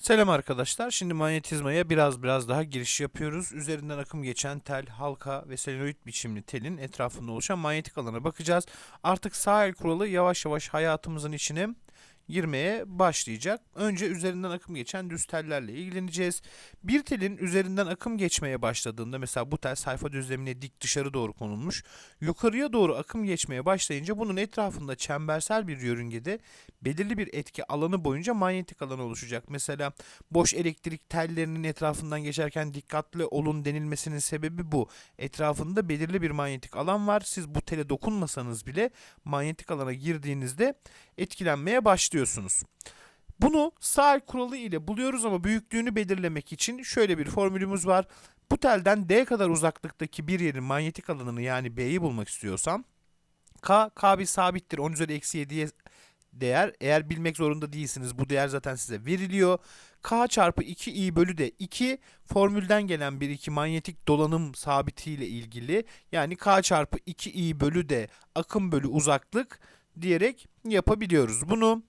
Selam arkadaşlar. Şimdi manyetizmaya biraz biraz daha giriş yapıyoruz. Üzerinden akım geçen tel, halka ve solenoid biçimli telin etrafında oluşan manyetik alana bakacağız. Artık sağ el kuralı yavaş yavaş hayatımızın içine girmeye başlayacak. Önce üzerinden akım geçen düz tellerle ilgileneceğiz. Bir telin üzerinden akım geçmeye başladığında mesela bu tel sayfa düzlemine dik dışarı doğru konulmuş. Yukarıya doğru akım geçmeye başlayınca bunun etrafında çembersel bir yörüngede belirli bir etki alanı boyunca manyetik alan oluşacak. Mesela boş elektrik tellerinin etrafından geçerken dikkatli olun denilmesinin sebebi bu. Etrafında belirli bir manyetik alan var. Siz bu tele dokunmasanız bile manyetik alana girdiğinizde etkilenmeye başlıyorsunuz. Bunu sağ kuralı ile buluyoruz ama büyüklüğünü belirlemek için şöyle bir formülümüz var. Bu telden D kadar uzaklıktaki bir yerin manyetik alanını yani B'yi bulmak istiyorsam K, K bir sabittir. 10 üzeri eksi 7'ye değer. Eğer bilmek zorunda değilsiniz bu değer zaten size veriliyor. K çarpı 2 i bölü de 2 formülden gelen bir iki manyetik dolanım sabitiyle ilgili. Yani K çarpı 2 i bölü de akım bölü uzaklık diyerek yapabiliyoruz bunu.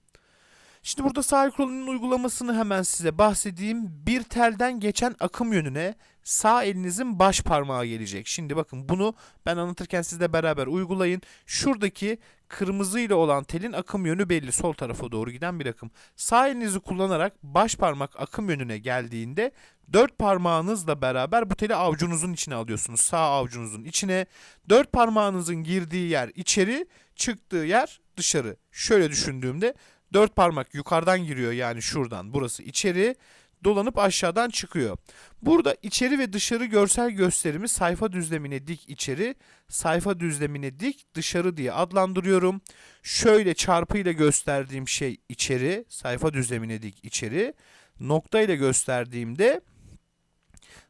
Şimdi burada sağ kuralının uygulamasını hemen size bahsedeyim. Bir telden geçen akım yönüne sağ elinizin baş parmağı gelecek. Şimdi bakın bunu ben anlatırken siz de beraber uygulayın. Şuradaki kırmızı ile olan telin akım yönü belli. Sol tarafa doğru giden bir akım. Sağ elinizi kullanarak baş parmak akım yönüne geldiğinde dört parmağınızla beraber bu teli avucunuzun içine alıyorsunuz. Sağ avucunuzun içine. Dört parmağınızın girdiği yer içeri, çıktığı yer dışarı. Şöyle düşündüğümde dört parmak yukarıdan giriyor yani şuradan. Burası içeri dolanıp aşağıdan çıkıyor. Burada içeri ve dışarı görsel gösterimi sayfa düzlemine dik içeri, sayfa düzlemine dik dışarı diye adlandırıyorum. Şöyle çarpı ile gösterdiğim şey içeri, sayfa düzlemine dik içeri. Nokta ile gösterdiğimde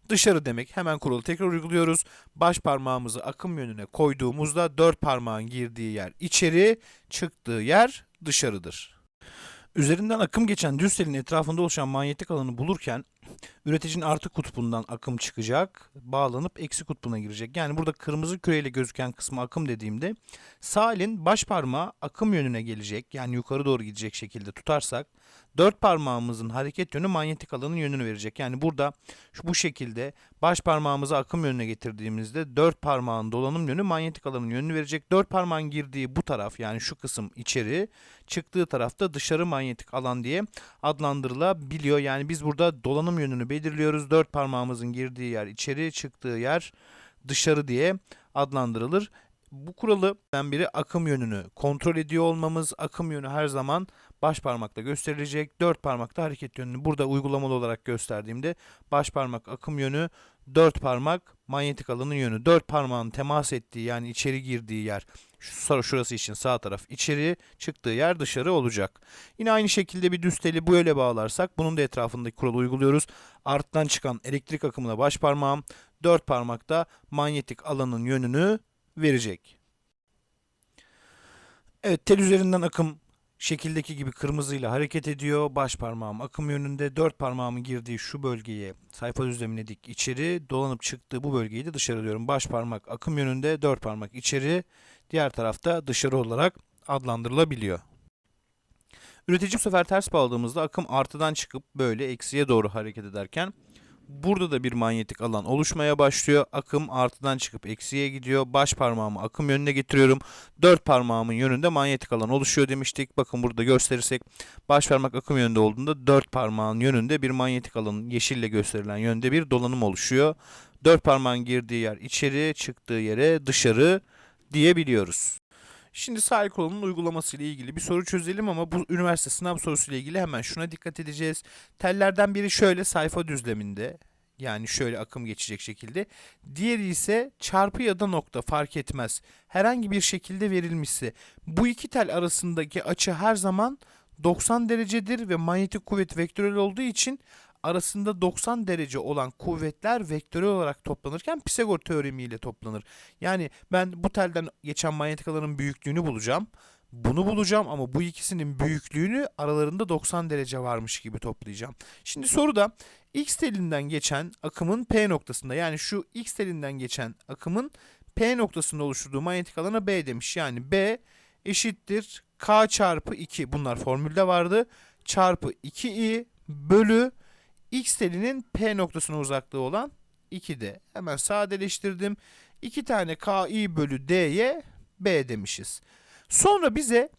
dışarı demek. Hemen kuralı tekrar uyguluyoruz. Baş parmağımızı akım yönüne koyduğumuzda dört parmağın girdiği yer içeri, çıktığı yer dışarıdır. Üzerinden akım geçen düz telin etrafında oluşan manyetik alanı bulurken üreticinin artı kutbundan akım çıkacak, bağlanıp eksi kutbuna girecek. Yani burada kırmızı küreyle gözüken kısmı akım dediğimde sağ elin baş parmağı akım yönüne gelecek. Yani yukarı doğru gidecek şekilde tutarsak dört parmağımızın hareket yönü manyetik alanın yönünü verecek. Yani burada şu bu şekilde baş parmağımızı akım yönüne getirdiğimizde dört parmağın dolanım yönü manyetik alanın yönünü verecek. Dört parmağın girdiği bu taraf yani şu kısım içeri, çıktığı tarafta dışarı manyetik alan diye adlandırılabiliyor. Yani biz burada dolanım yönünü belirliyoruz. Dört parmağımızın girdiği yer içeri, çıktığı yer dışarı diye adlandırılır. Bu kuralı ben biri akım yönünü kontrol ediyor olmamız. Akım yönü her zaman baş parmakla gösterilecek. Dört parmakta hareket yönünü burada uygulamalı olarak gösterdiğimde baş parmak akım yönü, dört parmak manyetik alanın yönü. Dört parmağın temas ettiği yani içeri girdiği yer şu şurası için sağ taraf içeri, çıktığı yer dışarı olacak. Yine aynı şekilde bir düz teli böyle bağlarsak bunun da etrafındaki kuralı uyguluyoruz. Arttan çıkan elektrik akımına baş parmağım, dört parmakta manyetik alanın yönünü verecek. Evet tel üzerinden akım şekildeki gibi kırmızıyla hareket ediyor. Baş parmağım akım yönünde. Dört parmağımın girdiği şu bölgeye sayfa düzlemine dik içeri. Dolanıp çıktığı bu bölgeyi de dışarı diyorum. Baş parmak akım yönünde. Dört parmak içeri. Diğer tarafta dışarı olarak adlandırılabiliyor. Üretici bu sefer ters bağladığımızda akım artıdan çıkıp böyle eksiye doğru hareket ederken Burada da bir manyetik alan oluşmaya başlıyor. Akım artıdan çıkıp eksiye gidiyor. Baş parmağımı akım yönüne getiriyorum. Dört parmağımın yönünde manyetik alan oluşuyor demiştik. Bakın burada gösterirsek baş parmak akım yönünde olduğunda dört parmağın yönünde bir manyetik alanın yeşille gösterilen yönde bir dolanım oluşuyor. Dört parmağın girdiği yer içeri, çıktığı yere dışarı diyebiliyoruz. Şimdi sahil kolunun uygulaması ile ilgili bir soru çözelim ama bu üniversite sınav sorusu ile ilgili hemen şuna dikkat edeceğiz. Tellerden biri şöyle sayfa düzleminde yani şöyle akım geçecek şekilde. Diğeri ise çarpı ya da nokta fark etmez. Herhangi bir şekilde verilmişse bu iki tel arasındaki açı her zaman 90 derecedir ve manyetik kuvvet vektörel olduğu için arasında 90 derece olan kuvvetler vektörel olarak toplanırken Pisagor teoremiyle toplanır. Yani ben bu telden geçen manyetik alanın büyüklüğünü bulacağım. Bunu bulacağım ama bu ikisinin büyüklüğünü aralarında 90 derece varmış gibi toplayacağım. Şimdi soruda X telinden geçen akımın P noktasında yani şu X telinden geçen akımın P noktasında oluşturduğu manyetik alana B demiş. Yani B eşittir K çarpı 2 bunlar formülde vardı çarpı 2i bölü x telinin P noktasına uzaklığı olan 2D. Hemen sadeleştirdim. 2 tane KI bölü D'ye B demişiz. Sonra bize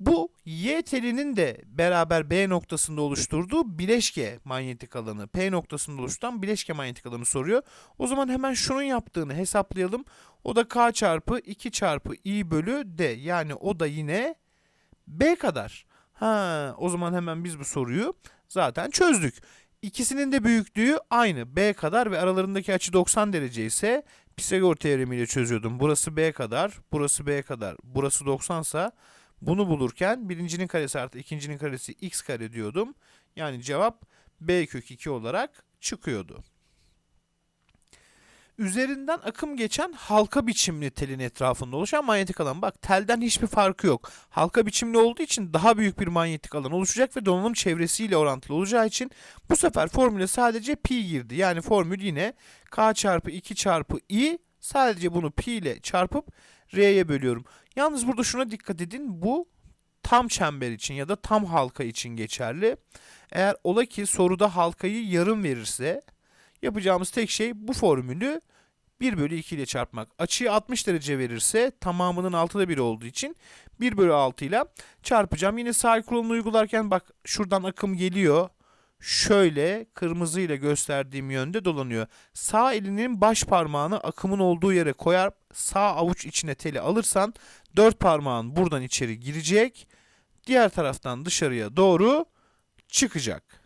bu Y telinin de beraber B noktasında oluşturduğu bileşke manyetik alanı, P noktasında oluşturan bileşke manyetik alanı soruyor. O zaman hemen şunun yaptığını hesaplayalım. O da K çarpı 2 çarpı I bölü D. Yani o da yine B kadar. Ha, o zaman hemen biz bu soruyu zaten çözdük. İkisinin de büyüklüğü aynı B kadar ve aralarındaki açı 90 derece ise Pisagor teoremiyle çözüyordum. Burası B kadar, burası B kadar, burası 90 sa bunu bulurken birincinin karesi artı ikincinin karesi x kare diyordum. Yani cevap B kök 2 olarak çıkıyordu. Üzerinden akım geçen halka biçimli telin etrafında oluşan manyetik alan. Bak telden hiçbir farkı yok. Halka biçimli olduğu için daha büyük bir manyetik alan oluşacak ve donanım çevresiyle orantılı olacağı için bu sefer formüle sadece pi girdi. Yani formül yine k çarpı 2 çarpı i sadece bunu pi ile çarpıp r'ye bölüyorum. Yalnız burada şuna dikkat edin. Bu tam çember için ya da tam halka için geçerli. Eğer ola ki soruda halkayı yarım verirse yapacağımız tek şey bu formülü 1 bölü 2 ile çarpmak. Açıyı 60 derece verirse tamamının 6'da 1 olduğu için 1 bölü 6 ile çarpacağım. Yine sahil kuralını uygularken bak şuradan akım geliyor. Şöyle kırmızı ile gösterdiğim yönde dolanıyor. Sağ elinin baş parmağını akımın olduğu yere koyar sağ avuç içine teli alırsan dört parmağın buradan içeri girecek. Diğer taraftan dışarıya doğru çıkacak.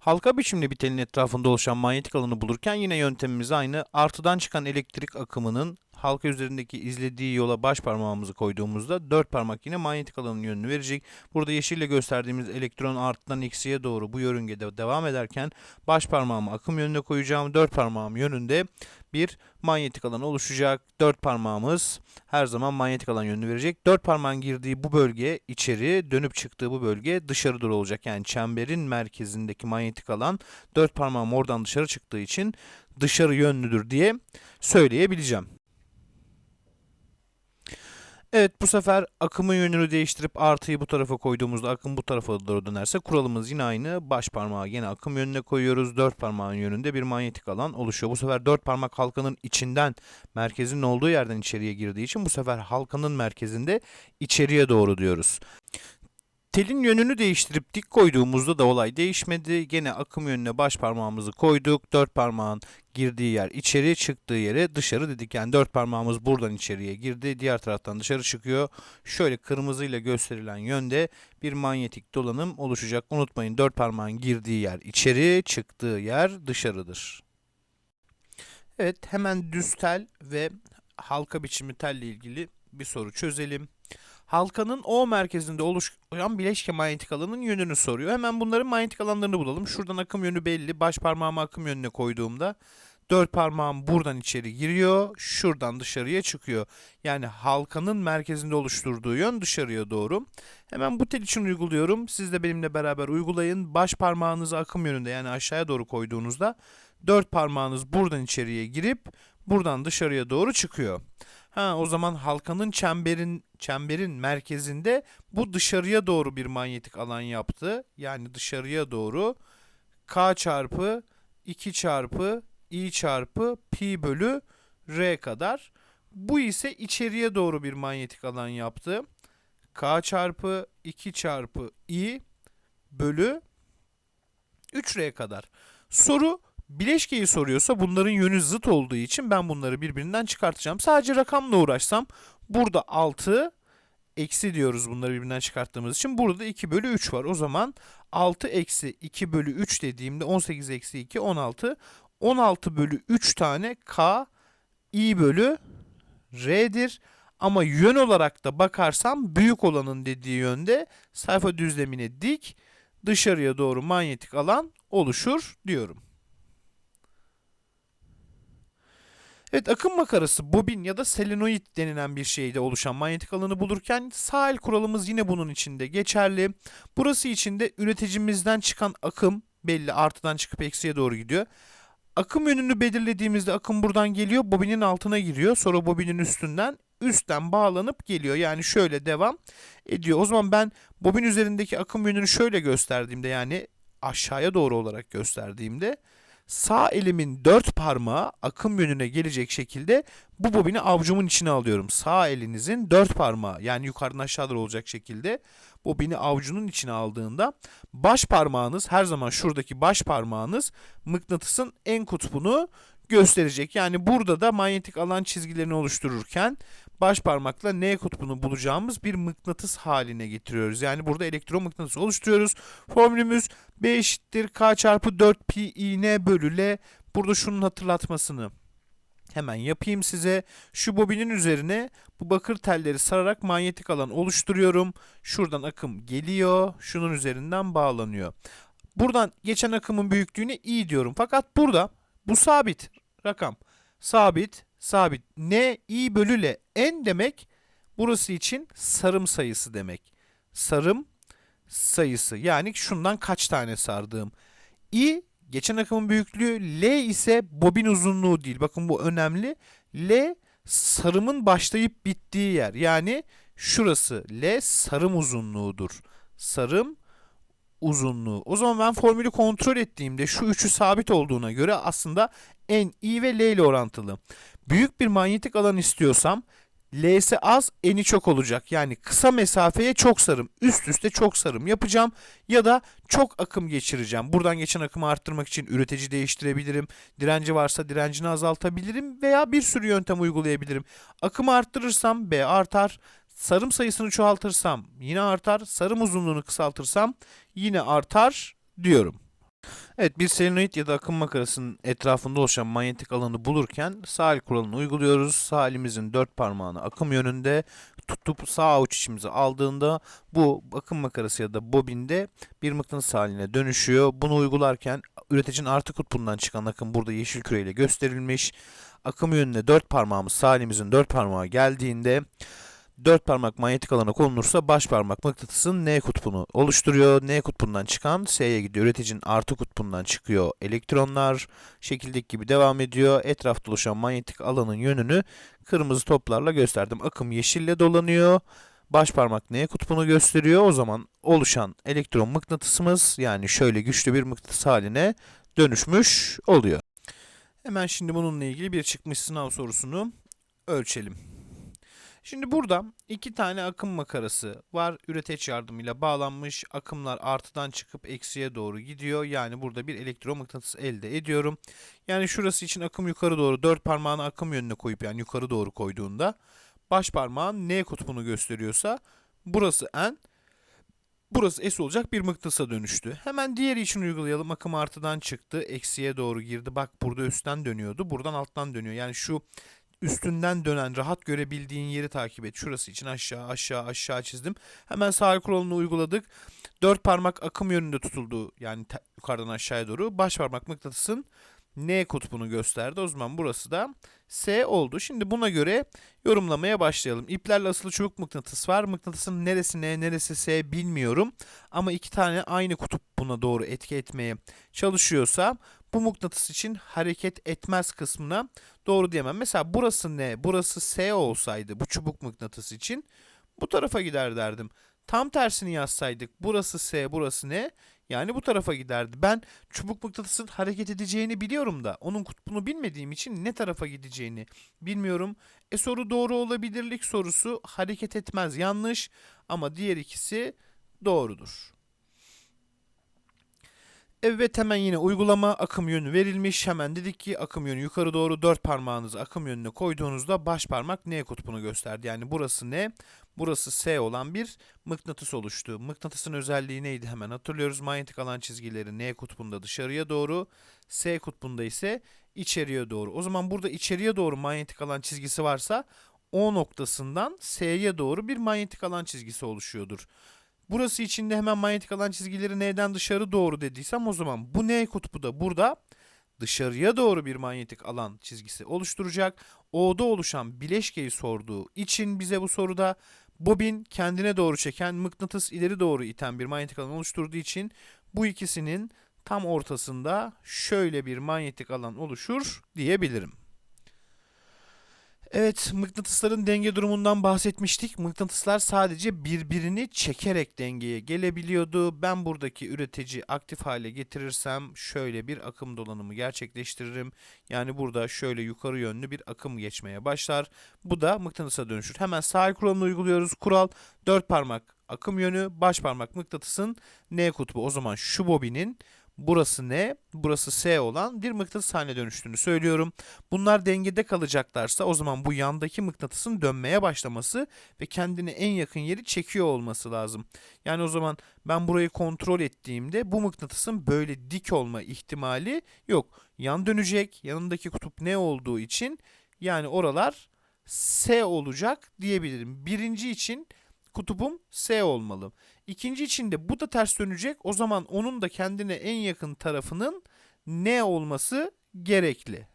Halka biçimli bir telin etrafında oluşan manyetik alanı bulurken yine yöntemimiz aynı. Artıdan çıkan elektrik akımının halka üzerindeki izlediği yola baş parmağımızı koyduğumuzda dört parmak yine manyetik alanın yönünü verecek. Burada yeşille gösterdiğimiz elektron artıdan eksiye doğru bu yörüngede devam ederken baş parmağımı akım yönüne koyacağım. Dört parmağım yönünde bir manyetik alan oluşacak. Dört parmağımız her zaman manyetik alan yönünü verecek. Dört parmağın girdiği bu bölge içeri, dönüp çıktığı bu bölge dışarı doğru olacak. Yani çemberin merkezindeki manyetik alan dört parmağım oradan dışarı çıktığı için dışarı yönlüdür diye söyleyebileceğim. Evet bu sefer akımın yönünü değiştirip artıyı bu tarafa koyduğumuzda akım bu tarafa doğru dönerse kuralımız yine aynı. Baş parmağı yine akım yönüne koyuyoruz. Dört parmağın yönünde bir manyetik alan oluşuyor. Bu sefer dört parmak halkanın içinden merkezin olduğu yerden içeriye girdiği için bu sefer halkanın merkezinde içeriye doğru diyoruz. Telin yönünü değiştirip dik koyduğumuzda da olay değişmedi. Gene akım yönüne baş parmağımızı koyduk. Dört parmağın girdiği yer içeri, çıktığı yere dışarı dedik. Yani dört parmağımız buradan içeriye girdi. Diğer taraftan dışarı çıkıyor. Şöyle kırmızıyla gösterilen yönde bir manyetik dolanım oluşacak. Unutmayın dört parmağın girdiği yer içeri, çıktığı yer dışarıdır. Evet hemen düz tel ve halka biçimi telle ilgili bir soru çözelim. Halkanın O merkezinde oluşan bileşke manyetik alanın yönünü soruyor. Hemen bunların manyetik alanlarını bulalım. Şuradan akım yönü belli. Baş parmağımı akım yönüne koyduğumda dört parmağım buradan içeri giriyor. Şuradan dışarıya çıkıyor. Yani halkanın merkezinde oluşturduğu yön dışarıya doğru. Hemen bu tel için uyguluyorum. Siz de benimle beraber uygulayın. Baş parmağınızı akım yönünde yani aşağıya doğru koyduğunuzda dört parmağınız buradan içeriye girip buradan dışarıya doğru çıkıyor. Ha o zaman halkanın çemberin çemberin merkezinde bu dışarıya doğru bir manyetik alan yaptı. Yani dışarıya doğru k çarpı 2 çarpı i çarpı pi bölü r kadar. Bu ise içeriye doğru bir manyetik alan yaptı. k çarpı 2 çarpı i bölü 3r kadar. Soru bileşkeyi soruyorsa bunların yönü zıt olduğu için ben bunları birbirinden çıkartacağım. Sadece rakamla uğraşsam burada 6 eksi diyoruz bunları birbirinden çıkarttığımız için. Burada 2 bölü 3 var. O zaman 6 eksi 2 bölü 3 dediğimde 18 eksi 2 16. 16 bölü 3 tane k i bölü r'dir. Ama yön olarak da bakarsam büyük olanın dediği yönde sayfa düzlemine dik dışarıya doğru manyetik alan oluşur diyorum. Evet akım makarası, bobin ya da selenoid denilen bir şeyde oluşan manyetik alanı bulurken sahil kuralımız yine bunun içinde geçerli. Burası içinde üreticimizden çıkan akım belli artıdan çıkıp eksiye doğru gidiyor. Akım yönünü belirlediğimizde akım buradan geliyor, bobinin altına giriyor. Sonra bobinin üstünden üstten bağlanıp geliyor. Yani şöyle devam ediyor. O zaman ben bobin üzerindeki akım yönünü şöyle gösterdiğimde yani aşağıya doğru olarak gösterdiğimde sağ elimin dört parmağı akım yönüne gelecek şekilde bu bobini avucumun içine alıyorum. Sağ elinizin dört parmağı yani yukarıdan aşağı olacak şekilde bobini avucunun içine aldığında baş parmağınız her zaman şuradaki baş parmağınız mıknatısın en kutbunu gösterecek. Yani burada da manyetik alan çizgilerini oluştururken baş parmakla N kutbunu bulacağımız bir mıknatıs haline getiriyoruz. Yani burada elektromıknatıs oluşturuyoruz. Formülümüz B eşittir K çarpı 4 pi i bölü L. Burada şunun hatırlatmasını hemen yapayım size. Şu bobinin üzerine bu bakır telleri sararak manyetik alan oluşturuyorum. Şuradan akım geliyor. Şunun üzerinden bağlanıyor. Buradan geçen akımın büyüklüğüne i diyorum. Fakat burada bu sabit rakam. Sabit, sabit. N, i bölü L. N demek burası için sarım sayısı demek. Sarım sayısı. Yani şundan kaç tane sardığım. I geçen akımın büyüklüğü, L ise bobin uzunluğu değil. Bakın bu önemli. L sarımın başlayıp bittiği yer. Yani şurası L sarım uzunluğudur. Sarım uzunluğu. O zaman ben formülü kontrol ettiğimde şu üçü sabit olduğuna göre aslında N, I ve L ile orantılı. Büyük bir manyetik alan istiyorsam L'si az, N'i çok olacak. Yani kısa mesafeye çok sarım, üst üste çok sarım yapacağım ya da çok akım geçireceğim. Buradan geçen akımı arttırmak için üretici değiştirebilirim. Direnci varsa direncini azaltabilirim veya bir sürü yöntem uygulayabilirim. Akımı arttırırsam B artar. Sarım sayısını çoğaltırsam yine artar. Sarım uzunluğunu kısaltırsam yine artar diyorum. Evet bir selenoid ya da akım makarasının etrafında oluşan manyetik alanı bulurken sağ el kuralını uyguluyoruz. Sağ elimizin dört parmağını akım yönünde tutup sağ avuç içimize aldığında bu akım makarası ya da bobinde bir mıknatıs haline dönüşüyor. Bunu uygularken üreticinin artı kutbundan çıkan akım burada yeşil küreyle gösterilmiş. Akım yönüne dört parmağımız sağ elimizin dört parmağı geldiğinde dört parmak manyetik alana konulursa baş parmak mıknatısın N kutbunu oluşturuyor. N kutbundan çıkan S'ye gidiyor. Üreticinin artı kutbundan çıkıyor elektronlar. Şekildeki gibi devam ediyor. Etrafta oluşan manyetik alanın yönünü kırmızı toplarla gösterdim. Akım yeşille dolanıyor. Baş parmak N kutbunu gösteriyor. O zaman oluşan elektron mıknatısımız yani şöyle güçlü bir mıknatıs haline dönüşmüş oluyor. Hemen şimdi bununla ilgili bir çıkmış sınav sorusunu ölçelim. Şimdi burada iki tane akım makarası var. Üreteç yardımıyla bağlanmış. Akımlar artıdan çıkıp eksiye doğru gidiyor. Yani burada bir elektromıknatıs elde ediyorum. Yani şurası için akım yukarı doğru dört parmağını akım yönüne koyup yani yukarı doğru koyduğunda baş parmağın N kutbunu gösteriyorsa burası N Burası S olacak bir mıknatısa dönüştü. Hemen diğeri için uygulayalım. Akım artıdan çıktı. Eksiye doğru girdi. Bak burada üstten dönüyordu. Buradan alttan dönüyor. Yani şu üstünden dönen rahat görebildiğin yeri takip et. Şurası için aşağı aşağı aşağı çizdim. Hemen sağ kuralını uyguladık. Dört parmak akım yönünde tutuldu. Yani yukarıdan aşağıya doğru. Baş parmak mıknatısın N kutbunu gösterdi. O zaman burası da S oldu. Şimdi buna göre yorumlamaya başlayalım. İplerle asılı çubuk mıknatıs var. Mıknatısın neresi N, neresi S bilmiyorum. Ama iki tane aynı kutup buna doğru etki etmeye çalışıyorsa bu mıknatıs için hareket etmez kısmına doğru diyemem. Mesela burası N, burası S olsaydı bu çubuk mıknatıs için bu tarafa gider derdim. Tam tersini yazsaydık burası S, burası N yani bu tarafa giderdi. Ben çubuk mıknatısın hareket edeceğini biliyorum da onun kutbunu bilmediğim için ne tarafa gideceğini bilmiyorum. E soru doğru olabilirlik sorusu hareket etmez yanlış ama diğer ikisi doğrudur. Evet hemen yine uygulama akım yönü verilmiş. Hemen dedik ki akım yönü yukarı doğru dört parmağınızı akım yönüne koyduğunuzda baş parmak N kutbunu gösterdi. Yani burası N, burası S olan bir mıknatıs oluştu. Mıknatısın özelliği neydi hemen hatırlıyoruz. Manyetik alan çizgileri N kutbunda dışarıya doğru, S kutbunda ise içeriye doğru. O zaman burada içeriye doğru manyetik alan çizgisi varsa O noktasından S'ye doğru bir manyetik alan çizgisi oluşuyordur. Burası içinde hemen manyetik alan çizgileri N'den dışarı doğru dediysem o zaman bu N kutbu da burada dışarıya doğru bir manyetik alan çizgisi oluşturacak. O'da oluşan bileşkeyi sorduğu için bize bu soruda bobin kendine doğru çeken mıknatıs ileri doğru iten bir manyetik alan oluşturduğu için bu ikisinin tam ortasında şöyle bir manyetik alan oluşur diyebilirim. Evet, mıknatısların denge durumundan bahsetmiştik. Mıknatıslar sadece birbirini çekerek dengeye gelebiliyordu. Ben buradaki üretici aktif hale getirirsem şöyle bir akım dolanımı gerçekleştiririm. Yani burada şöyle yukarı yönlü bir akım geçmeye başlar. Bu da mıknatısa dönüşür. Hemen sahil kuralını uyguluyoruz. Kural dört parmak akım yönü, baş parmak mıknatısın N kutbu. O zaman şu bobinin burası N, burası S olan bir mıknatıs haline dönüştüğünü söylüyorum. Bunlar dengede kalacaklarsa o zaman bu yandaki mıknatısın dönmeye başlaması ve kendine en yakın yeri çekiyor olması lazım. Yani o zaman ben burayı kontrol ettiğimde bu mıknatısın böyle dik olma ihtimali yok. Yan dönecek, yanındaki kutup ne olduğu için yani oralar S olacak diyebilirim. Birinci için kutubum S olmalı. İkinci için de bu da ters dönecek. O zaman onun da kendine en yakın tarafının N olması gerekli.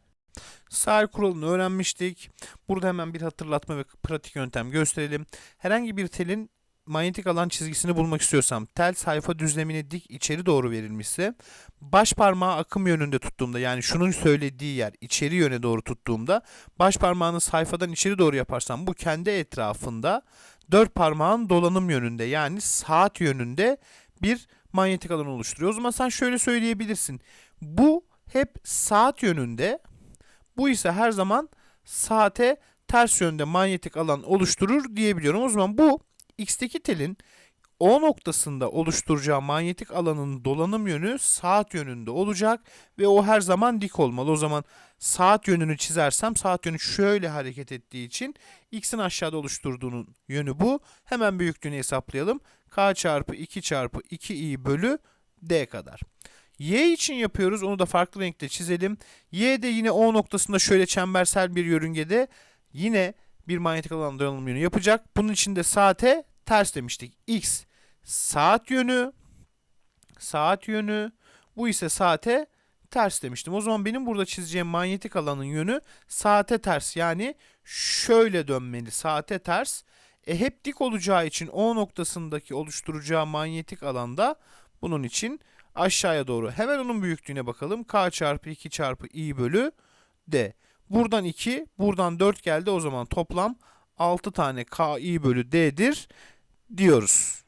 Sahil kuralını öğrenmiştik. Burada hemen bir hatırlatma ve pratik yöntem gösterelim. Herhangi bir telin manyetik alan çizgisini bulmak istiyorsam tel sayfa düzlemine dik içeri doğru verilmişse baş parmağı akım yönünde tuttuğumda yani şunun söylediği yer içeri yöne doğru tuttuğumda baş parmağını sayfadan içeri doğru yaparsam bu kendi etrafında dört parmağın dolanım yönünde yani saat yönünde bir manyetik alan oluşturuyor. O zaman sen şöyle söyleyebilirsin. Bu hep saat yönünde. Bu ise her zaman saate ters yönde manyetik alan oluşturur diyebiliyorum. O zaman bu x'teki telin O noktasında oluşturacağı manyetik alanın dolanım yönü saat yönünde olacak ve o her zaman dik olmalı. O zaman saat yönünü çizersem saat yönü şöyle hareket ettiği için x'in aşağıda oluşturduğunun yönü bu. Hemen büyüklüğünü hesaplayalım. k çarpı 2 çarpı 2i bölü d kadar. Y için yapıyoruz. Onu da farklı renkte çizelim. Y de yine O noktasında şöyle çembersel bir yörüngede yine bir manyetik alan dolanım yönü yapacak. Bunun için de saate ters demiştik. X saat yönü saat yönü bu ise saate ters demiştim. O zaman benim burada çizeceğim manyetik alanın yönü saate ters. Yani şöyle dönmeli. Saate ters. E hep dik olacağı için O noktasındaki oluşturacağı manyetik alanda bunun için aşağıya doğru. Hemen onun büyüklüğüne bakalım. K çarpı 2 çarpı i bölü d. Buradan 2, buradan 4 geldi. O zaman toplam 6 tane k i bölü d'dir diyoruz.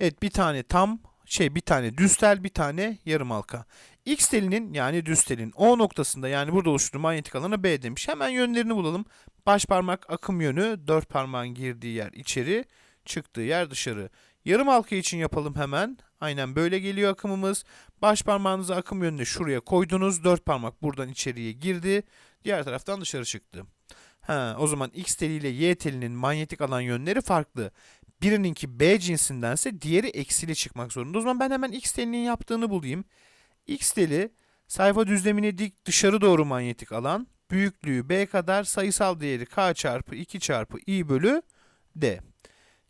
Evet bir tane tam şey bir tane düz tel bir tane yarım halka. X telinin yani düz telin O noktasında yani burada oluşturduğu manyetik alanı B demiş. Hemen yönlerini bulalım. Baş parmak akım yönü, dört parmağın girdiği yer içeri, çıktığı yer dışarı. Yarım halka için yapalım hemen. Aynen böyle geliyor akımımız. Baş parmağınızı akım yönüne şuraya koydunuz. Dört parmak buradan içeriye girdi. Diğer taraftan dışarı çıktı. Ha, o zaman X teli ile Y telinin manyetik alan yönleri farklı. Birininki B cinsindense diğeri eksili çıkmak zorunda. O zaman ben hemen X telinin yaptığını bulayım. X teli sayfa düzlemine dik dışarı doğru manyetik alan. Büyüklüğü B kadar sayısal değeri K çarpı 2 çarpı I bölü D.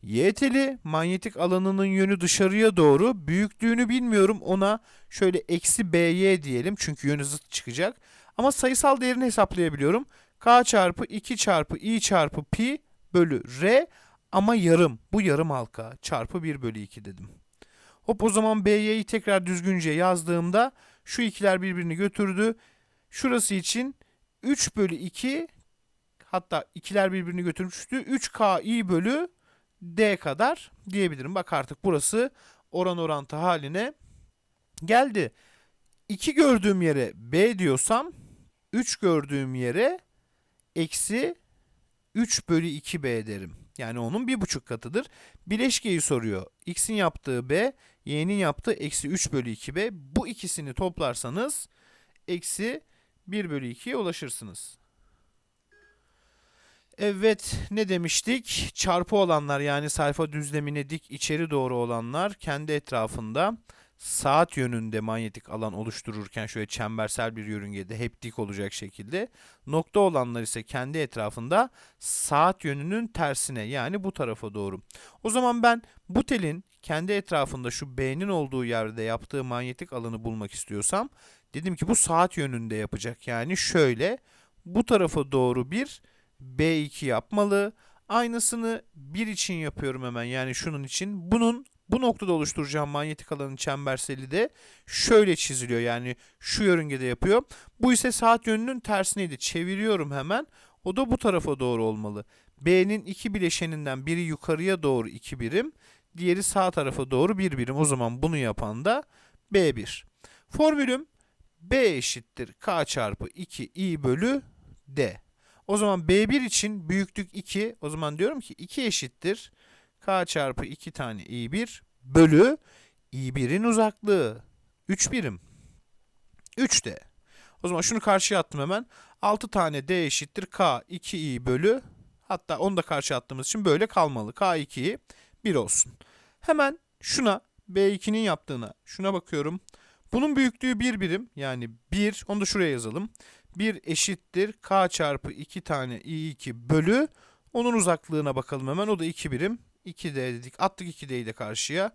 Y manyetik alanının yönü dışarıya doğru. Büyüklüğünü bilmiyorum ona şöyle eksi BY diyelim çünkü yönü zıt çıkacak. Ama sayısal değerini hesaplayabiliyorum. K çarpı 2 çarpı I çarpı pi bölü R ama yarım. Bu yarım halka çarpı 1 bölü 2 dedim. Hop o zaman BY'yi tekrar düzgünce yazdığımda şu ikiler birbirini götürdü. Şurası için 3 bölü 2 hatta ikiler birbirini götürmüştü. 3K bölü D kadar diyebilirim. Bak artık burası oran orantı haline geldi. 2 gördüğüm yere B diyorsam 3 gördüğüm yere eksi 3 bölü 2B derim. Yani onun bir buçuk katıdır. Bileşkeyi soruyor. X'in yaptığı B, Y'nin yaptığı eksi 3 bölü 2B. Bu ikisini toplarsanız eksi 1 bölü 2'ye ulaşırsınız. Evet ne demiştik? Çarpı olanlar yani sayfa düzlemine dik içeri doğru olanlar kendi etrafında saat yönünde manyetik alan oluştururken şöyle çembersel bir yörüngede hep dik olacak şekilde nokta olanlar ise kendi etrafında saat yönünün tersine yani bu tarafa doğru. O zaman ben bu telin kendi etrafında şu B'nin olduğu yerde yaptığı manyetik alanı bulmak istiyorsam dedim ki bu saat yönünde yapacak. Yani şöyle bu tarafa doğru bir B2 yapmalı. Aynısını bir için yapıyorum hemen yani şunun için. Bunun Bu noktada oluşturacağım manyetik alanın çemberseli de şöyle çiziliyor. Yani şu yörüngede yapıyor. Bu ise saat yönünün tersineydi. Çeviriyorum hemen. O da bu tarafa doğru olmalı. B'nin iki bileşeninden biri yukarıya doğru 2 birim, diğeri sağ tarafa doğru 1 birim. O zaman bunu yapan da B1. Formülüm B eşittir K çarpı 2 I bölü D. O zaman B1 için büyüklük 2. O zaman diyorum ki 2 eşittir K çarpı 2 tane I1 bölü I1'in uzaklığı. 3 birim. 3 D. O zaman şunu karşıya attım hemen. 6 tane D eşittir K 2I bölü hatta onu da karşıya attığımız için böyle kalmalı. K2'yi 1 olsun. Hemen şuna B2'nin yaptığına şuna bakıyorum. Bunun büyüklüğü 1 birim yani 1 onu da şuraya yazalım. 1 eşittir K çarpı 2 tane I2 bölü onun uzaklığına bakalım hemen o da 2 birim. 2D dedik attık 2D'yi de karşıya.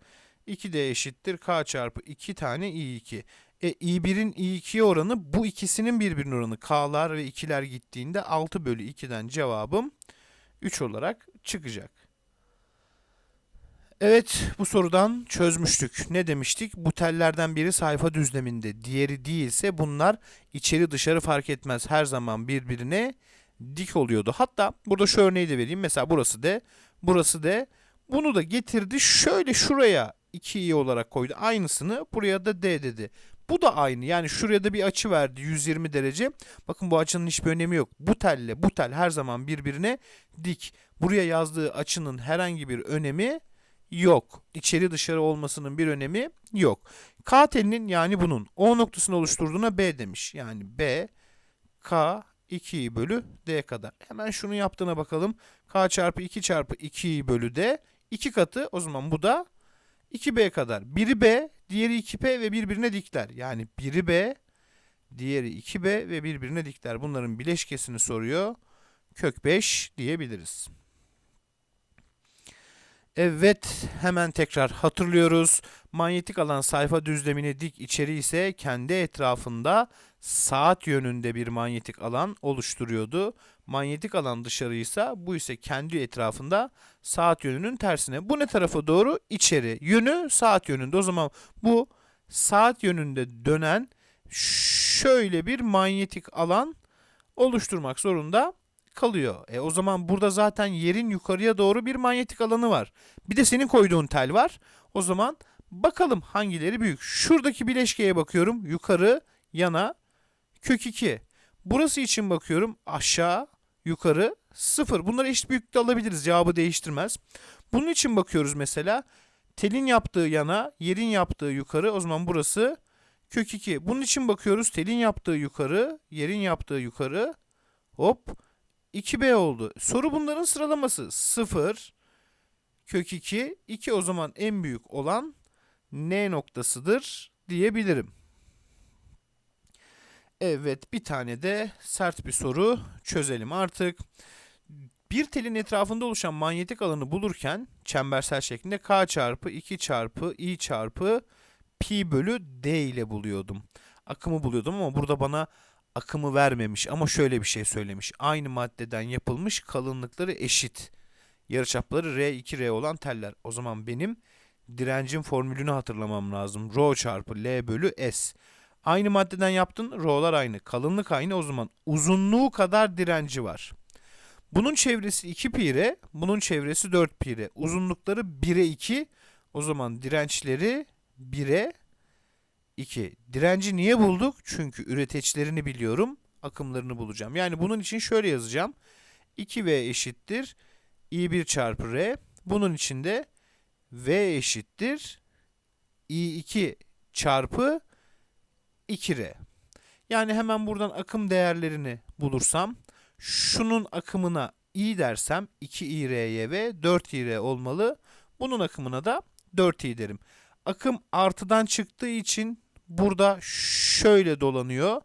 2D eşittir K çarpı 2 tane I2. E, i1'in i2'ye oranı bu ikisinin birbirine oranı. K'lar ve 2'ler gittiğinde 6 bölü 2'den cevabım 3 olarak çıkacak. Evet bu sorudan çözmüştük. Ne demiştik? Bu tellerden biri sayfa düzleminde, diğeri değilse bunlar içeri dışarı fark etmez. Her zaman birbirine dik oluyordu. Hatta burada şu örneği de vereyim. Mesela burası de, burası de. Bunu da getirdi şöyle şuraya 2i olarak koydu. Aynısını buraya da d dedi. Bu da aynı. Yani şuraya da bir açı verdi 120 derece. Bakın bu açının hiçbir önemi yok. Bu telle bu tel her zaman birbirine dik. Buraya yazdığı açının herhangi bir önemi yok. İçeri dışarı olmasının bir önemi yok. K telinin yani bunun O noktasını oluşturduğuna B demiş. Yani B K 2 bölü D kadar. Hemen şunu yaptığına bakalım. K çarpı 2 çarpı 2 bölü D 2 katı o zaman bu da 2B kadar. Biri B, diğeri 2P ve birbirine dikler. Yani biri B, diğeri 2B ve birbirine dikler. Bunların bileşkesini soruyor. Kök 5 diyebiliriz. Evet, hemen tekrar hatırlıyoruz. Manyetik alan sayfa düzlemine dik içeri ise kendi etrafında saat yönünde bir manyetik alan oluşturuyordu. Manyetik alan dışarıysa bu ise kendi etrafında saat yönünün tersine. Bu ne tarafa doğru? İçeri. Yönü saat yönünde. O zaman bu saat yönünde dönen şöyle bir manyetik alan oluşturmak zorunda kalıyor. E o zaman burada zaten yerin yukarıya doğru bir manyetik alanı var. Bir de senin koyduğun tel var. O zaman bakalım hangileri büyük. Şuradaki bileşkeye bakıyorum. Yukarı, yana, kök 2. Burası için bakıyorum. Aşağı, yukarı, 0. Bunları eşit büyüklükte alabiliriz. Cevabı değiştirmez. Bunun için bakıyoruz mesela. Telin yaptığı yana, yerin yaptığı yukarı. O zaman burası kök 2. Bunun için bakıyoruz. Telin yaptığı yukarı, yerin yaptığı yukarı. Hop. 2B oldu. Soru bunların sıralaması. 0, kök 2, 2 o zaman en büyük olan N noktasıdır diyebilirim. Evet bir tane de sert bir soru çözelim artık. Bir telin etrafında oluşan manyetik alanı bulurken çembersel şeklinde K çarpı 2 çarpı I çarpı pi bölü D ile buluyordum. Akımı buluyordum ama burada bana akımı vermemiş ama şöyle bir şey söylemiş. Aynı maddeden yapılmış kalınlıkları eşit. Yarıçapları R2R olan teller. O zaman benim direncin formülünü hatırlamam lazım. Rho çarpı L bölü S. Aynı maddeden yaptın. Rho'lar aynı. Kalınlık aynı. O zaman uzunluğu kadar direnci var. Bunun çevresi 2 pi r, bunun çevresi 4 pi r. Uzunlukları 1'e 2. O zaman dirençleri 1'e 2. Direnci niye bulduk? Çünkü üreteçlerini biliyorum. Akımlarını bulacağım. Yani bunun için şöyle yazacağım. 2V eşittir I1 çarpı R. Bunun için de V eşittir I2 çarpı 2R. Yani hemen buradan akım değerlerini bulursam şunun akımına I dersem 2IR'ye ve 4IR olmalı. Bunun akımına da 4I derim. Akım artıdan çıktığı için burada şöyle dolanıyor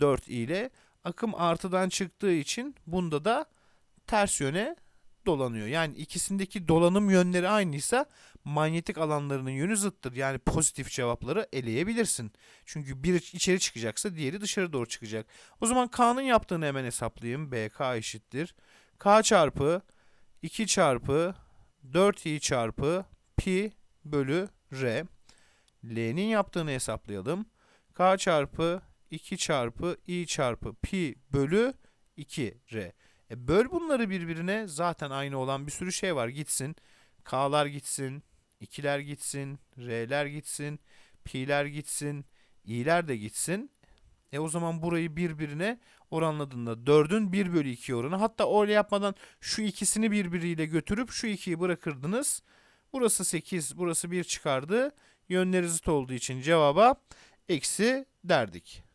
4 ile. Akım artıdan çıktığı için bunda da ters yöne dolanıyor. Yani ikisindeki dolanım yönleri aynıysa manyetik alanlarının yönü zıttır. Yani pozitif cevapları eleyebilirsin. Çünkü biri içeri çıkacaksa diğeri dışarı doğru çıkacak. O zaman K'nın yaptığını hemen hesaplayayım. BK eşittir. K çarpı 2 çarpı 4i çarpı pi bölü R. L'nin yaptığını hesaplayalım. K çarpı 2 çarpı i çarpı pi bölü 2R. E böl bunları birbirine zaten aynı olan bir sürü şey var. Gitsin. K'lar gitsin. 2'ler gitsin. R'ler gitsin. Pi'ler gitsin. i'ler de gitsin. E o zaman burayı birbirine oranladığında 4'ün 1 bölü 2 oranı. Hatta öyle yapmadan şu ikisini birbiriyle götürüp şu 2'yi bırakırdınız. Burası 8, burası 1 çıkardı. Yönleri zıt olduğu için cevaba eksi derdik.